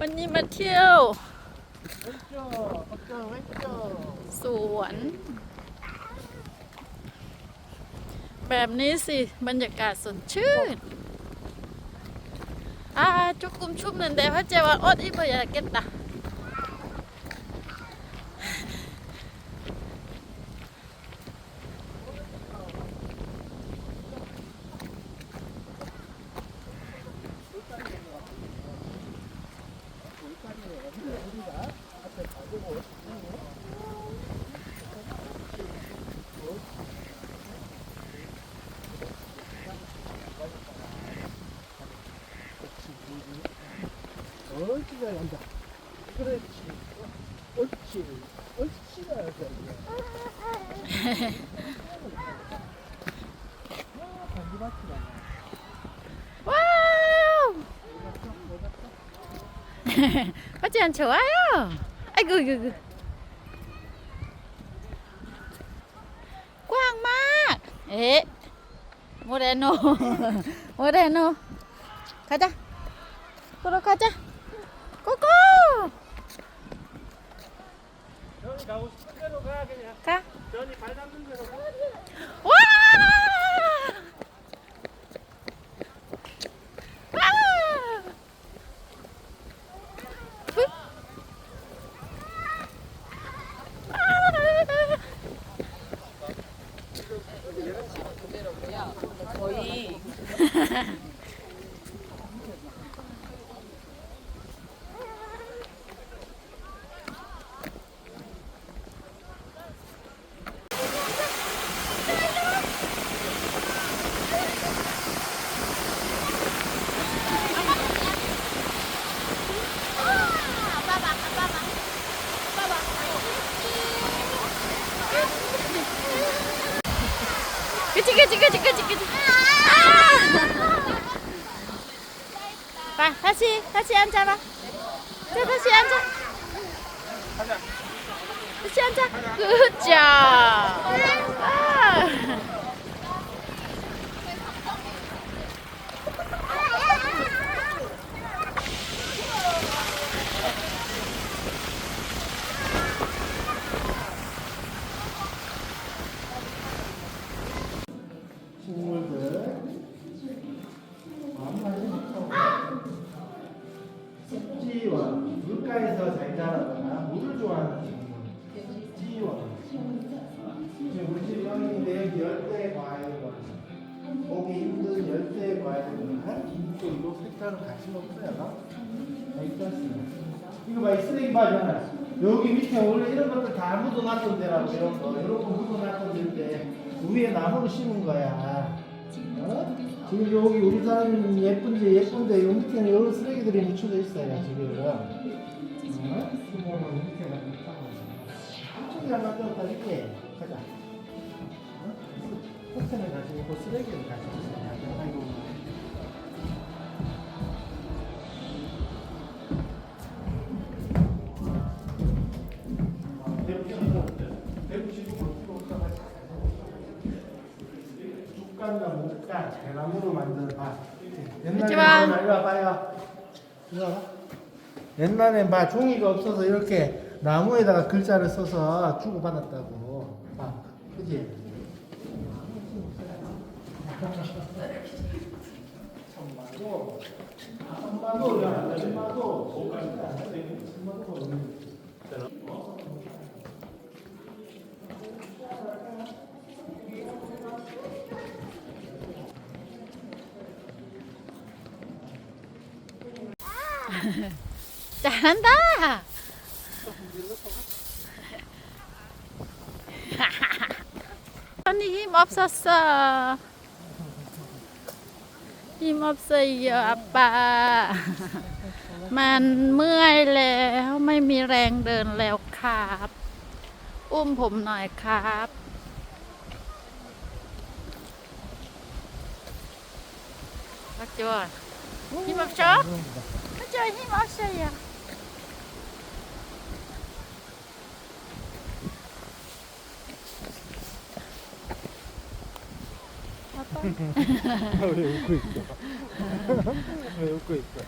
วันนี้มาเที่ยว สวน แบบนี้สิ บรรยากาศสดชื่นอาจุกุมชุ่มเนันเดพระเจ้านอดอิบยาเกตตา 옳지 잘 앉아. 그렇지. 옳지. 옳지 잘 앉아. 와우! 같이 안 좋아요. 아이고, 아이고, 아이고. 꽝막. 에. 모래노. 모래노. 가자. 걸어 가자. 가고 싶은 대로 가 그냥. 가 전이 발 닿는 대로 가. 와! 아! 후! 아! 봐 다시 다시 앉아봐 자 다시 앉아 다시 앉아 굿잡 아. 식물들. 좋아하는 식물. 습지원. 지금 우리 집 형인데 열대 과일원. 보기 힘든 열대 과일원. 또 이거 색깔은. 다 있었어요. 이거 봐, 이 쓰레기 봐잖아. 여기 밑에 원래 이런 것들 다 묻어놨던 데라고 이런 거. 이런 거 묻어놨던 데인데 위에 나무를 심은 거야. 어? 지금 여기 우리 사람이 예쁜데 예쁜데 요 밑에는 여러 쓰레기들이 묻혀져 있어요 지금. 어? 수모는 밑에가 엄청 잘 만들었다 이게. 가자. 어? 포텐을 가지고 그 쓰레기를 가지고 있어요. 아이고. 죽간과 목간 대나무로 만든 밭. 옛날에 와봐요. 이리 와봐. 옛날엔 봐 종이가 없어서 이렇게 나무에다가 글자를 써서 주고 받았다고. 봐, 그지? 천마도. 잘한다. 언니 힘 없었어. 힘 없어요, 아빠. มันเมื่อยแล้วไม่มีแรงเดินแล้วครับ อุ้มผมหน่อยครับรักจัว힘없어 맞아, 힘 없어요. 아빠. 왜 웃고 있어? 왜 웃고 있어?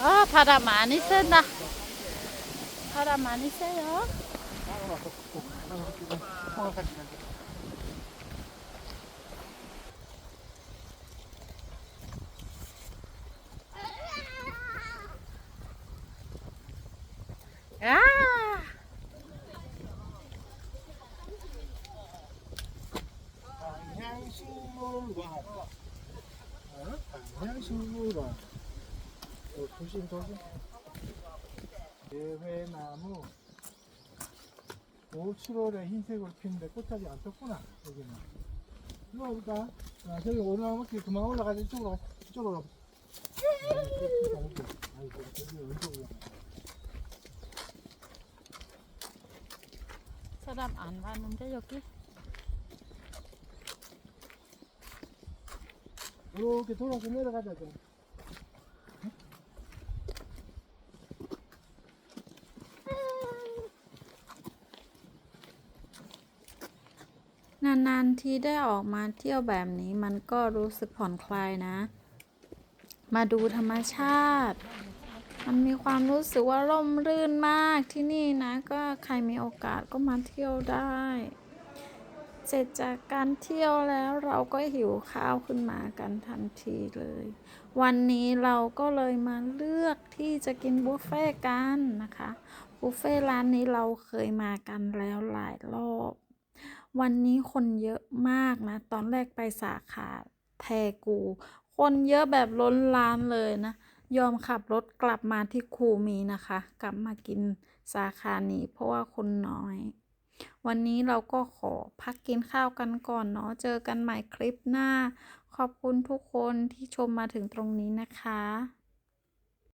아 바람 많이 쐰다 바람 많이 쐬요 향식물과 어, 조심 조심. 예회나무. 5, 7월에 흰색으로 피는데 꽃이 안 폈구나 여기는. 이거 볼까? 아, 저기 올라가면 그만 올라가자. 이쪽으로 가자 이쪽으로 가자 아이고 저기 왼쪽으로 사람 안 왔는데 여기? वो थोड़ा सुनने นานๆที่ได้ออกมาเที่ยวแบบนี้มันก็รู้สึกผ่อนคลายนะ มาดูธรรมชาติ มันมีความรู้สึกว่าร่มรื่นมากที่นี่นะ ก็ใครมีโอกาสก็มาเที่ยวได้ เสร็จจากการเที่ยวแล้วเราก็หิวข้าวขึ้นมากันทันทีเลย วันนี้เราก็เลยมาเลือกที่จะกินบุฟเฟ่ต์กันนะคะบุฟเฟ่ต์ร้านนี้เราเคยมากันแล้วหลายรอบ วันนี้คนเยอะมากนะ ตอนแรกไปสาขาแทกู คนเยอะแบบล้นร้านเลยนะ ยอมขับรถกลับมาที่คูมีนะคะ กลับมากินสาขานี้เพราะว่าคนน้อย วันนี้เราก็ขอพักกินข้าวกันก่อนเนาะ เจอกันใหม่คลิปหน้า ขอบคุณทุกคนที่ชมมาถึงตรงนี้นะคะ